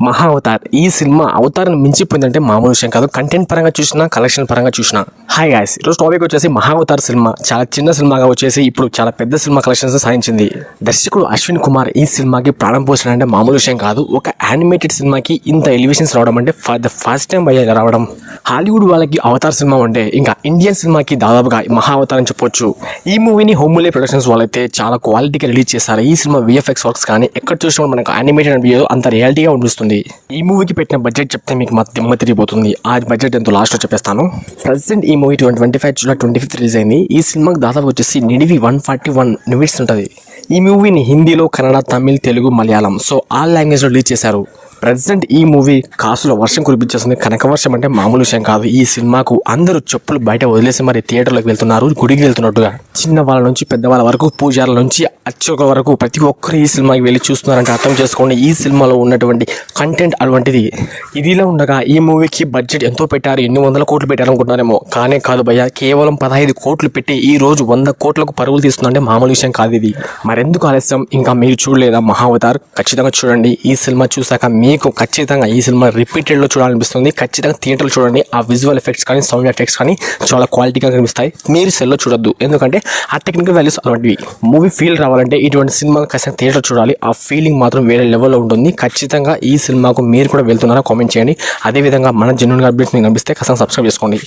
మహా అవతార్. ఈ సినిమా అవతారం మించిపోయిందంటే మామూలు విషయం కాదు. కంటెంట్ పరంగా చూసినా కలెక్షన్ పరంగా చూసినా. హాయ్ గాయస్ ఈరోజు టాపిక్ వచ్చేసి మహా అవతార్ సినిమా. చాలా చిన్న సినిమాగా వచ్చేసి ఇప్పుడు చాలా పెద్ద సినిమా కలెక్షన్స్ సాధించింది. దర్శకుడు అశ్విన్ కుమార్ ఈ సినిమాకి ప్రాణం పోసినంటే మామూలు విషయం కాదు. ఒక యానిమేటెడ్ సినిమాకి ఇంత ఎలివేషన్స్ రావడం అంటే ఫర్ ద ఫస్ట్ టైం అయ్యా రావడం. హాలీవుడ్ వాళ్ళకి అవతార్ సినిమా ఉంటే ఇంకా ఇండియన్ సినిమాకి దాదాపుగా మహా అవతార్ అని చెప్పొచ్చు. ఈ మూవీని హోమ్లే ప్రొడక్షన్స్ వాళ్ళైతే చాలా క్వాలిటీగా రిలీజ్ చేశారు. ఈ సినిమా విఎఫ్ఎక్స్ వర్క్స్ కానీ ఎక్కడ చూసినా మనకు యానిమేటెడ్ అనిపించదు. అంత రియాలిటీగా అనిపిస్తుంది ఈ మూవీకి పెట్టిన బడ్జెట్ చెప్తే మీకు మా దిమ్మ తిరిగిపోతుంది. ఆ బడ్జెట్ ఎంతో లాస్ట్లో చెప్పేస్తాను. ప్రజెంట్ ఈ movie twenty twenty five July twenty fifth release అయింది. ఈ సినిమాకి దాదాపు వచ్చేసి నిడివి వన్ ఫార్టీ వన్ నిమిట్స్ ఉంటుంది. ఈ మూవీని హిందీలో కన్నడ తమిళ్ తెలుగు మలయాళం. సో ఆల్ లాంగ్వేజ్లో రిలీజ్ చేశారు. ప్రజెంట్ ఈ మూవీ కాసులో వర్షం కురిపించేస్తుంది. కనక వర్షం అంటే మామూలు విషయం కాదు. ఈ సినిమాకు అందరూ చెప్పులు బయట వదిలేసి మరి థియేటర్లోకి వెళ్తున్నారు. గుడికి వెళ్తున్నట్టుగా చిన్న వాళ్ళ నుంచి పెద్దవాళ్ళ వరకు పూజారుల నుంచి అర్చకుల వరకు ప్రతి ఒక్కరు ఈ సినిమాకి వెళ్ళి చూస్తున్నారంటే అర్థం చేసుకోండి. ఈ సినిమాలో ఉన్నటువంటి కంటెంట్ అటువంటిది ఇదిలా ఉండగా ఈ మూవీకి బడ్జెట్ ఎంతో పెట్టారు. ఎన్ని వందల కోట్లు పెట్టారనుకుంటున్నారేమో కానే కాదు భయ్య కేవలం పదహైదు కోట్లు పెట్టి ఈ రోజు వంద కోట్లకు పరుగులు తీస్తుందంటే మామూలు విషయం కాదు ఇది. మరెందుకు ఆలస్యం? ఇంకా మీరు చూడలేదా మహావతార్? ఖచ్చితంగా చూడండి. ఈ సినిమా చూసాక మీకు ఖచ్చితంగా ఈ సినిమా రిపీటెడ్లో చూడాలనిపిస్తుంది. ఖచ్చితంగా థియేటర్లో చూడండి. ఆ విజువల్ ఎఫెక్ట్స్ కానీ సౌండ్ ఎఫెక్ట్స్ కానీ చాలా క్వాలిటీగా కనిపిస్తాయి. మీరు సెల్లో చూడొద్దు. ఎందుకంటే ఆ టెక్నికల్ వాల్యూస్ అలాంటివి. మూవీ ఫీల్ రావాలంటే ఇటువంటి సినిమాలు ఖచ్చితంగా థియేటర్ చూడాలి. ఆ ఫీలింగ్ మాత్రం వేరే లెవెల్లో ఉంటుంది. ఖచ్చితంగా ఈ సినిమాకు మీరు కూడా వెళ్తున్నారా కామెంట్ చేయండి. అదేవిధంగా మన జెన్యున్ అప్డేట్స్ మీకు కనిపిస్తే ఖచ్చితంగా సబ్స్క్రైబ్ చేసుకోండి.